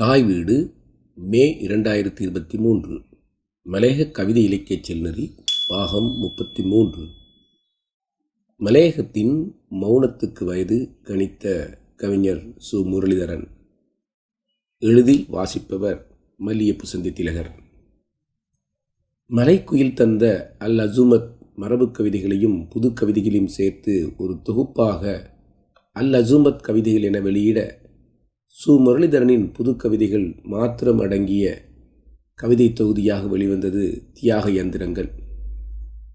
தாய் வீடு மே இரண்டாயிரத்தி இருபத்தி மூன்று. மலையக கவிதை இலக்கியச் செல்நெறி பாகம் முப்பத்தி மூன்று. மலையகத்தின் மௌனத்துக்கு வயது கணித்த கவிஞர் சு. முரளிதரன். எழுதி வாசிப்பவர் மல்லியப்பு சந்தி திலகர். மலைக்குயில் தந்த அல் அசுமத் மரபு கவிதைகளையும் புது கவிதைகளையும் சேர்த்து ஒரு தொகுப்பாக அல் அசுமத் கவிதைகள் என வெளியிட சு முரளிதரனின் புது கவிதைகள் மாத்திரம் அடங்கிய கவிதை தொகுதியாக வெளிவந்தது தியாக யந்திரங்கள்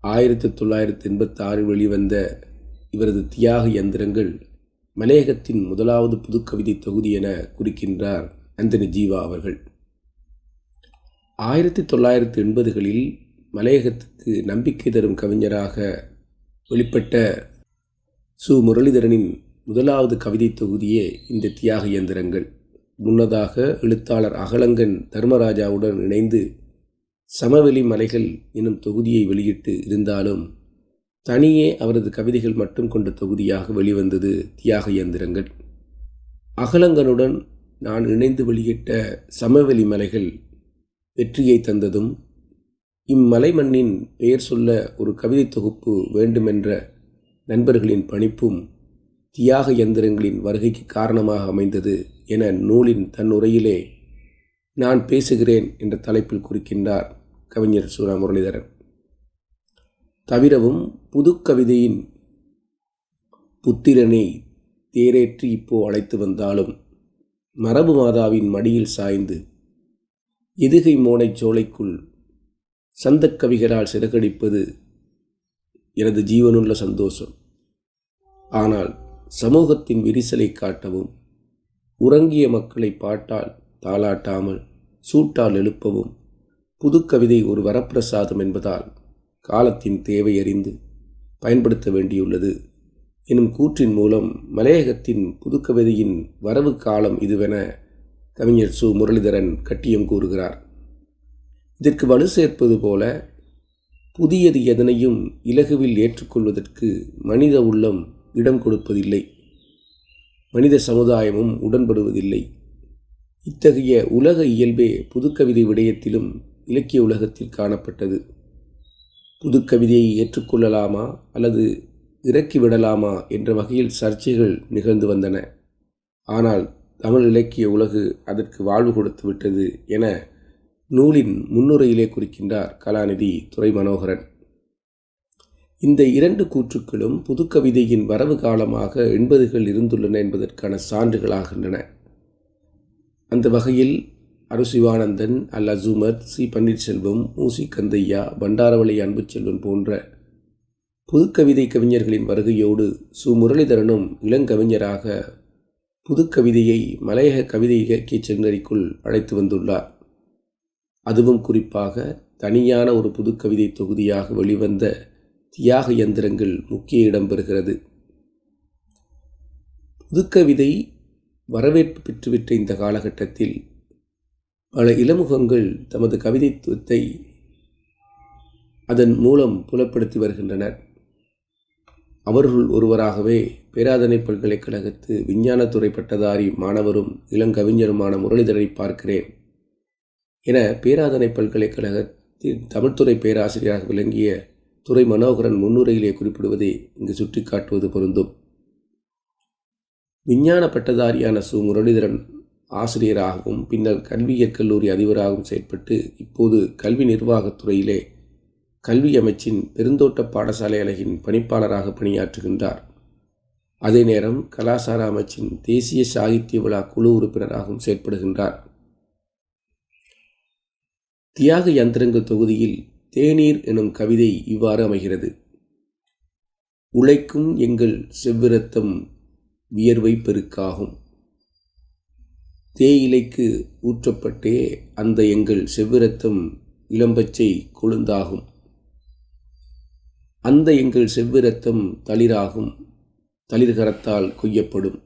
ஆயிரத்தி தொள்ளாயிரத்தி எண்பத்தி ஆறில் வெளிவந்த இவரது தியாக யந்திரங்கள் மலையகத்தின் முதலாவது புதுக்கவிதை தொகுதி என குறிக்கின்றார் அந்தனி ஜீவா அவர்கள். ஆயிரத்தி தொள்ளாயிரத்தி எண்பதுகளில் மலையகத்துக்கு நம்பிக்கை தரும் கவிஞராக வெளிப்பட்ட சு முரளிதரனின் முதலாவது கவிதை தொகுதியே இந்த தியாக இயந்திரங்கள். முன்னதாக எழுத்தாளர் அகலங்கன் தர்மராஜாவுடன் இணைந்து சமவெளி மலைகள் எனும் தொகுதியை வெளியிட்டு இருந்தாலும் தனியே அவரது கவிதைகள் மட்டும் கொண்ட தொகுதியாக வெளிவந்தது தியாக இயந்திரங்கள். அகலங்கனுடன் நான் இணைந்து வெளியிட்ட சமவெளி மலைகள் வெற்றியை தந்ததும் இம்மலை மண்ணின் பெயர் சொல்ல ஒரு கவிதை தொகுப்பு வேண்டுமென்ற நண்பர்களின் பணிப்பும் தியாக எந்திரங்களின் வருகைக்கு காரணமாக அமைந்தது என நூலின் தன்னுரையிலே நான் பேசுகிறேன் என்ற தலைப்பில் குறிக்கின்றார் கவிஞர் சூரா முரளிதரன். தவிரவும் புது கவிதையின் புத்திரனை தேரேற்றி இப்போ அழைத்து வந்தாலும் மரபு மாதாவின் மடியில் சாய்ந்து எதுகை மோனைச் சோலைக்குள் சந்தக்கவிகளால் சிறகடிப்பது எனது ஜீவனுள்ள சந்தோஷம். ஆனால் சமூகத்தின் விரிசலை காட்டவும் உறங்கிய மக்களை பாட்டால் தாளாட்டாமல் சூட்டால் எழுப்பவும் புதுக்கவிதை ஒரு வரப்பிரசாதம் என்பதால் காலத்தின் தேவை அறிந்து பயன்படுத்த வேண்டியுள்ளது. எனும் கூற்றின் மூலம் மலையகத்தின் புதுக்கவிதையின் வரவு காலம் இதுவென கவிஞர் சு. முரளிதரன் கட்டியம் கூறுகிறார். இதற்கு வலு சேர்ப்பது போல புதியது எதனையும் இலகுவில் ஏற்றுக்கொள்வதற்கு மனித உள்ளம் இடம் கொடுப்பதில்லை. மனித சமுதாயமும் உடன்படுவதில்லை. இத்தகைய உலக இயல்பே புதுக்கவிதை விடயத்திலும் இலக்கிய உலகத்தில் காணப்பட்டது. புதுக்கவிதையை ஏற்றுக்கொள்ளலாமா அல்லது இறக்கிவிடலாமா என்ற வகையில் சர்ச்சைகள் நிகழ்ந்து வந்தன. ஆனால் தமிழ் இலக்கிய உலகு அதற்கு வாழ்வு கொடுத்து விட்டது என நூலின் முன்னுரையிலே குறிக்கின்றார் கலாநிதி துறை மனோகரன் இந்த இரண்டு கூற்றுக்களும் புதுக்கவிதையின் வரவு காலமாக எண்பதுகள் இருந்துள்ளன என்பதற்கான சான்றுகளாகின்றன. அந்த வகையில் அருசிவானந்தன் அல் அசூமத் சி பன்னீர்செல்வம் மூசி கந்தையா பண்டாரவளை அன்புச்செல்வன் போன்ற புதுக்கவிதை கவிஞர்களின் வருகையோடு சு முரளிதரனும் இளங்கவிஞராக புதுக்கவிதையை மலையக கவிதை இலக்கிய சென்னறிக்குள் அழைத்து வந்துள்ளார். அதுவும் குறிப்பாக தனியான ஒரு புதுக்கவிதை தொகுதியாக வெளிவந்த தியாக இயந்திரங்கள் முக்கிய இடம் பெறுகிறது. புதுக்கவிதை வரவேற்பு பெற்றுவிட்ட இந்த காலகட்டத்தில் பல இளமுகங்கள் தமது கவிதைத்துவத்தை அதன் மூலம் புலப்படுத்தி வருகின்றனர். அவர்கள் ஒருவராகவே பேராதனை பல்கலைக்கழகத்து விஞ்ஞானத்துறை பட்டதாரி மாணவரும் இளங்கவிஞருமான முரளிதரை பார்க்கிறேன் என பேராதனை பல்கலைக்கழகத்தின் தமிழ்துறை பேராசிரியராக விளங்கிய துறை மனோகரன் முன்னுரையிலே குறிப்பிடுவதை இங்கு சுட்டிக்காட்டுவது பொருந்தும். விஞ்ஞான பட்டதாரியான சு. முரளிதரன் ஆசிரியராகவும் பின்னர் கல்வியியற் கல்லூரி அதிபராகவும் செயற்பட்டு இப்போது கல்வி நிர்வாகத்துறையிலே கல்வி அமைச்சின் பெருந்தோட்ட பாடசாலை அலகின் பணிப்பாளராக பணியாற்றுகின்றார். அதே நேரம் கலாசார அமைச்சின் தேசிய சாகித்ய விழா குழு உறுப்பினராகவும் செயற்படுகின்றார். தியாக யந்திரங்கள் தொகுதியில் தேநீர் எனும் கவிதை இவ்வாறு அமைகிறது. உழைக்கும் எங்கள் செவ்விரத்தம் வியர்வை பெருக்காகும். தேயிலைக்கு ஊற்றப்பட்டே அந்த எங்கள் செவ்விரத்தம் இளம்பச்சை கொழுந்தாகும். அந்த எங்கள் செவ்விரத்தம் தளிராகும் தளிர்கரத்தால் கொய்யப்படும்.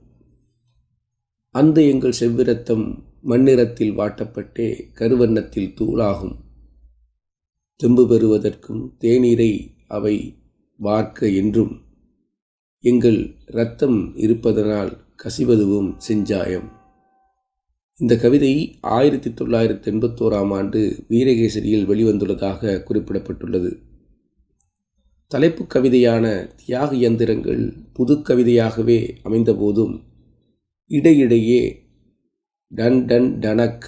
அந்த எங்கள் செவ்விரத்தம் மண்ணிறத்தில் வாட்டப்பட்டே கருவண்ணத்தில் தூளாகும். தெம்பு பெறுவதற்கும் தேநீரை அவை வார்க்க என்றும் எங்கள் இரத்தம் இருப்பதனால் கசிவதுவும் செஞ்சாயம். இந்த கவிதை ஆயிரத்தி தொள்ளாயிரத்தி எண்பத்தோராம் ஆண்டு வீரகேசரியில் வெளிவந்துள்ளதாக குறிப்பிடப்பட்டுள்ளது. தலைப்பு கவிதையான தியாக இயந்திரங்கள் புது கவிதையாகவே அமைந்தபோதும் இடையிடையே டன் டன் டனக்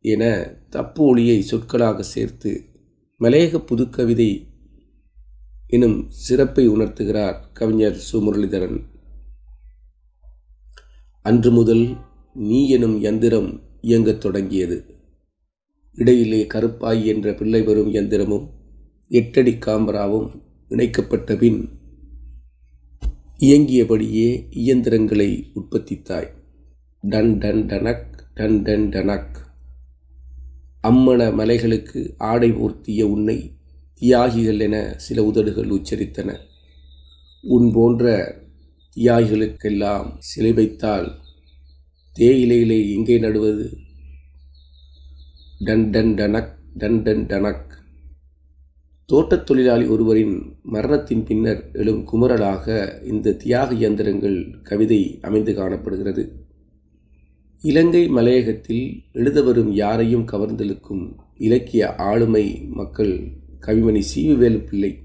என தப்பு ஒளியை சொற்களாக சேர்த்து மலையக புதுக்கவிதை எனும் சிறப்பை உணர்த்துகிறார் கவிஞர் சு முரளிதரன் அன்று முதல் நீ எனும் யந்திரம் இயங்கத் தொடங்கியது. இடையிலே கருப்பாய் என்ற பிள்ளை வரும் யந்திரமும் எட்டடி காமராவும் இணைக்கப்பட்ட பின் இயங்கியபடியே இயந்திரங்களை உற்பத்தித்தாய். டன் டன் டனக் டன் டன் டனக். அம்மண மலைகளுக்கு ஆடை போர்த்திய உன்னை தியாகிகள் என சில உதடுகள் உச்சரித்தன. உன் போன்ற தியாகிகளுக்கெல்லாம் சிலை வைத்தால் தேயிலையிலே எங்கே நடுவது? டன் டன் டனக் டன் டன் டனக். தோட்டத் தொழிலாளி ஒருவரின் மரணத்தின் பின்னர் எழும் குமரலாக இந்த தியாக இயந்திரங்கள் கவிதை அமைந்து காணப்படுகிறது. இலங்கை மலையகத்தில் எழுத வரும் யாரையும் கவர்ந்தெழுக்கும் இலக்கிய ஆளுமை மக்கள் கவிமணி சீவிவேலு பிள்ளை.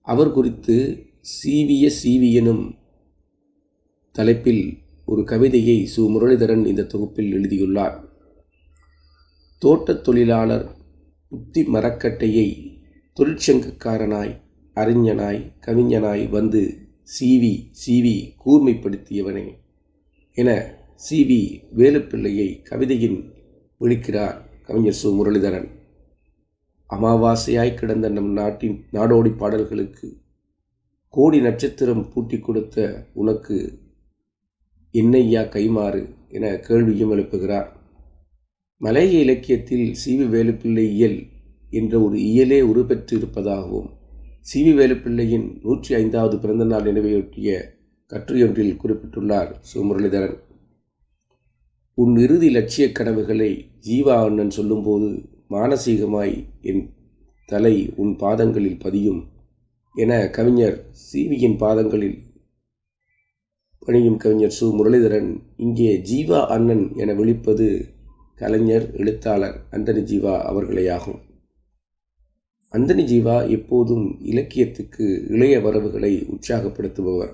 அவர் குறித்து சீவிய சீவியனும் தலைப்பில் ஒரு கவிதையை சு. முரளிதரன் இந்த தொகுப்பில் எழுதியுள்ளார். தோட்டத் தொழிலாளர் புத்தி மரக்கட்டையை தொழிற்சங்கக்காரனாய் அறிஞனாய் கவிஞனாய் வந்து சீவி சீவி கூர்மைப்படுத்தியவனே என சி வி வேலுப்பிள்ளையை கவிதையின் விழிக்கிறார் கவிஞர் சு முரளிதரன். அமாவாசையாய் கிடந்த நம் நாட்டின் நாடோடி பாடல்களுக்கு கோடி நட்சத்திரம் பூட்டி கொடுத்த உனக்கு என்னையா கைமாறு என கேள்வியும் எழுப்புகிறார். மலைய இலக்கியத்தில் சிவி வேலுப்பிள்ளை இயல் என்ற ஒரு இயலே உருப்பெற்று இருப்பதாகவும் சிவி வேலுப்பிள்ளையின் நூற்றி ஐந்தாவது பிறந்தநாள் நினைவையொட்டிய கட்டுரையொன்றில் குறிப்பிட்டுள்ளார் சு முரளிதரன். உன் இறுதி லட்சிய கனவுகளை ஜீவா அண்ணன் சொல்லும்போது மானசீகமாய் என் தலை உன் பாதங்களில் பதியும் என கவிஞர் சிவியின் பாதங்களில் பணியும் கவிஞர் சு. முரளிதரன் இங்கே ஜீவா அண்ணன் என விழிப்பது கலைஞர் எழுத்தாளர் அந்தனி ஜீவா அவர்களேயாகும். அந்தனி ஜீவா எப்போதும் இலக்கியத்துக்கு இளைய வரவுகளை உற்சாகப்படுத்துபவர்.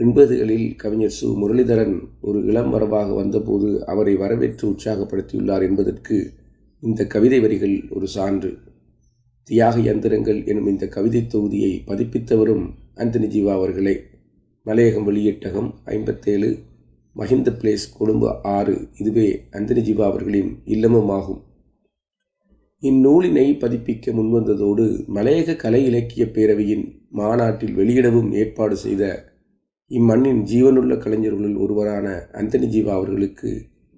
எண்பதுகளில் கவிஞர் சு. முரளிதரன் ஒரு இளம் வரவாக வந்தபோது அவரை வரவேற்று உற்சாகப்படுத்தியுள்ளார் என்பதற்கு இந்த கவிதை வரிகள் ஒரு சான்று. தியாக யந்திரங்கள் எனும் இந்த கவிதை தொகுதியை பதிப்பித்தவரும் அந்தனி ஜீவா அவர்களே. மலையகம் வெளியீட்டகம் ஐம்பத்தேழு மஹிந்த பிளேஸ் கொழும்பு ஆறு இதுவே அந்தனி ஜீவா அவர்களின் இல்லமும் ஆகும் இந்நூலினை பதிப்பிக்க முன்வந்ததோடு மலையக கலை இலக்கிய பேரவையின் மாநாட்டில் வெளியிடவும் ஏற்பாடு செய்த இம்மண்ணின் ஜீவனுள்ள கலைஞர்களுள் ஒருவரான அந்தனி ஜீவா அவர்களுக்கு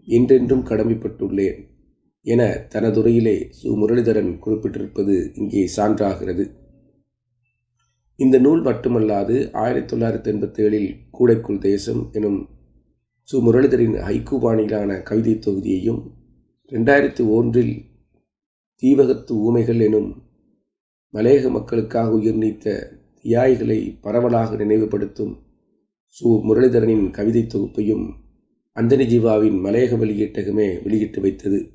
என்றென்றும் கடமைப்பட்டுள்ளேன் என தனதுரையிலே சு. முரளிதரன் குறிப்பிட்டிருப்பது இங்கே சான்றாகிறது. இந்த நூல் மட்டுமல்லாது ஆயிரத்தி தொள்ளாயிரத்தி எண்பத்தி ஏழில் கூடைக்குள் தேசம் எனும் சு. முரளிதரின் ஹைக்கு பாணியிலான கவிதை தொகுதியையும் ரெண்டாயிரத்தி ஒன்றில் தீவகத்து ஊமைகள் எனும் மலையக மக்களுக்காக உயிர் நீத்த தியாய்களை பரவலாக நினைவுபடுத்தும் சு முரளிதரனின் கவிதை தொகுப்பையும் அந்தனி ஜீவாவின் மலையக வெளியீட்டகமே வெளியிட்டு வைத்தது.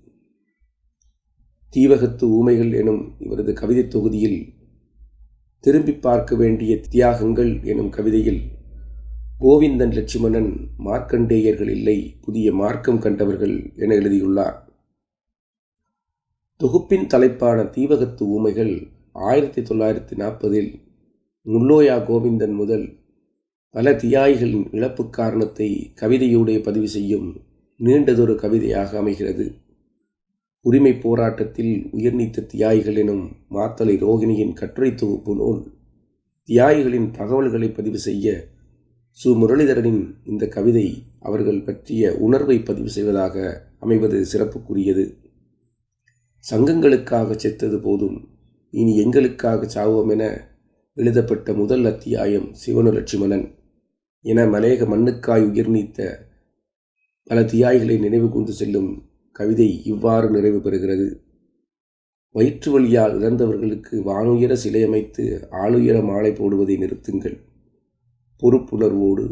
தீவகத்து ஊமைகள் எனும் இவரது கவிதை தொகுதியில் திரும்பி பார்க்க வேண்டிய தியாகங்கள் எனும் கவிதையில் கோவிந்தன் லட்சுமணன் மார்க்கண்டேயர்கள் இல்லை புதிய மார்க்கம் கண்டவர்கள் என எழுதியுள்ளார். தொகுப்பின் தலைப்பான தீவகத்து ஊமைகள் ஆயிரத்தி தொள்ளாயிரத்தி நாற்பதில் முல்லோயா கோவிந்தன் முதல் பல தியாயிகளின் இழப்பு காரணத்தை கவிதையோடு பதிவு செய்யும் நீண்டதொரு கவிதையாக அமைகிறது. உரிமை போராட்டத்தில் உயிர்நீத்த தியாகிகள் எனும் மாத்தலை ரோகிணியின் கட்டுரை தொகுப்பு நூல் தியாகிகளின் தகவல்களை பதிவு செய்ய சு. முரளிதரனின் இந்த கவிதை அவர்கள் பற்றிய உணர்வை பதிவு செய்வதாக அமைவது சிறப்புக்குரியது. சங்கங்களுக்காக செத்தது போதும் இனி எங்களுக்காக சாவோம் என எழுதப்பட்ட முதல் அத்தியாயம் சிவனு லட்சுமணன் என மலையக மண்ணுக்காய் உயிர் நீத்த பல தியாய்களை நினைவு கூர்ந்து செல்லும் கவிதை இவ்வாறு நிறைவு பெறுகிறது. வயிற்று வழியால் இறந்தவர்களுக்கு வானுயர சிலை அமைத்து ஆளுயர மாலை போடுவதை நிறுத்துங்கள். பொறுப்புணர்வோடு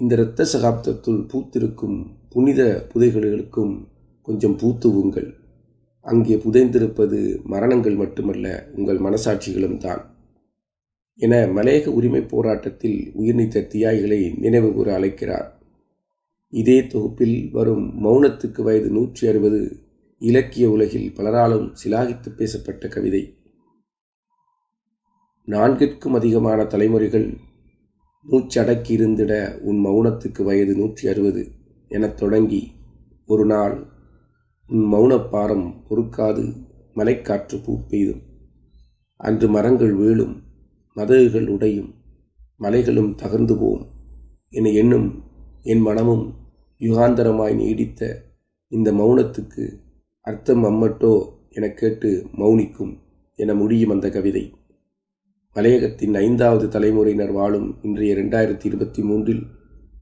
இந்த இரத்த சகாப்தத்துள் பூத்திருக்கும் புனித புதைகளுக்கும் கொஞ்சம் பூத்துவுங்கள். அங்கே புதைந்திருப்பது மரணங்கள் மட்டுமல்ல உங்கள் மனசாட்சிகளும் தான் என மலையக உரிமை போராட்டத்தில் உயிர்நீத்த தியாகிகளை நினைவு கூற அழைக்கிறார். இதே தொகுப்பில் வரும் மௌனத்துக்கு வயது நூற்றி அறுபது இலக்கிய உலகில் பலராலும் சிலாகித்து பேசப்பட்ட கவிதை. நான்கிற்கும் அதிகமான தலைமுறைகள் மூச்சடக்கி இருந்திட உன் மௌனத்துக்கு வயது நூற்றி அறுபது எனத் தொடங்கி ஒரு நாள் உன் மௌனப்பாரம் பொறுக்காது மலைக்காற்று பூ பெய்தும். அன்று மரங்கள் வீழும் மதகுகள் உடையும் மலைகளும் தகர்ந்து போம். என எண்ணும் என் மனமும் யுகாந்தரமாய் நீடித்த இந்த மௌனத்துக்கு அர்த்தம் அம்மட்டோ எனக் கேட்டு மௌனிக்கும் என முடியும் அந்த கவிதை. மலையகத்தின் ஐந்தாவது தலைமுறையினர் வாழும் இன்றைய ரெண்டாயிரத்தி இருபத்தி மூன்றில்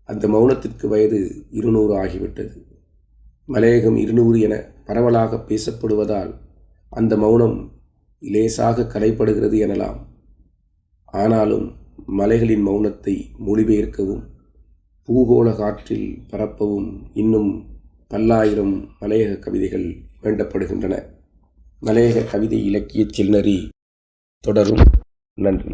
அந்த மௌனத்திற்கு வயது இருநூறு ஆகிவிட்டது. மலையகம் இருநூறு என பரவலாக பேசப்படுவதால் அந்த மௌனம் லேசாக கலைப்படுகிறது எனலாம். ஆனாலும் மலைகளின் மௌனத்தை மொழிபெயர்க்கவும் பூகோள காற்றில் பரப்பவும் இன்னும் பல்லாயிரம் மலையக கவிதைகள் வேண்டப்படுகின்றன. மலையக கவிதை இலக்கிய செல்நறி தொடரும். நன்றி.